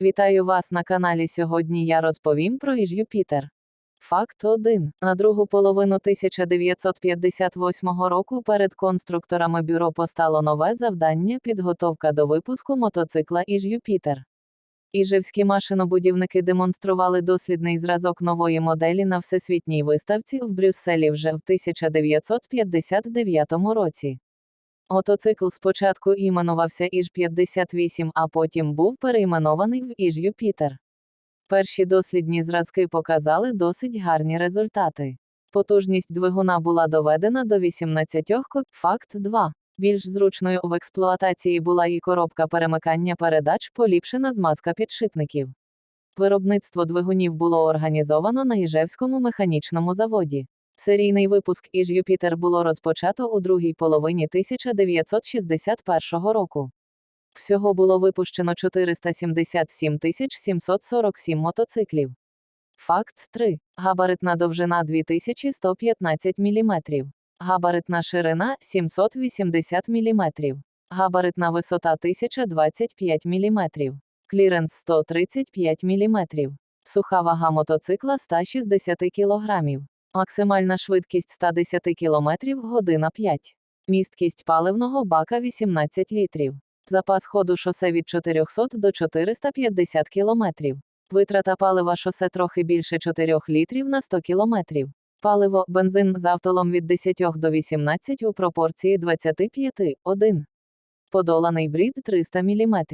Вітаю вас на каналі. Сьогодні я розповім про Іж Юпітер. Факт 1. На другу половину 1958 року перед конструкторами бюро постало нове завдання підготовка до випуску мотоцикла Іж Юпітер. Іжевські машинобудівники демонстрували дослідний зразок нової моделі на всесвітній виставці в Брюсселі вже в 1959 році. Мотоцикл спочатку іменувався Іж-58, а потім був перейменований в Іж-Юпітер. Перші дослідні зразки показали досить гарні результати. Потужність двигуна була доведена до 18 коп. Факт 2. Більш зручною в експлуатації була і коробка перемикання передач, поліпшена змазка підшипників. Виробництво двигунів було організовано на Іжевському механічному заводі. Серійний випуск Іж Юпітер було розпочато у другій половині 1961 року. Всього було випущено 477 747 мотоциклів. Факт 3. Габаритна довжина 2115 мм. Габаритна ширина 780 мм. Габаритна висота 1025 мм. Кліренс 135 мм. Суха вага мотоцикла 160 кг. Максимальна швидкість 110 км година 5. Місткість паливного бака 18 літрів. Запас ходу шосе від 400 до 450 км. Витрата палива шосе трохи більше 4 літрів на 100 км. Паливо, бензин з автолом від 10 до 18 у пропорції 25, 1. Подоланий брід 300 мм.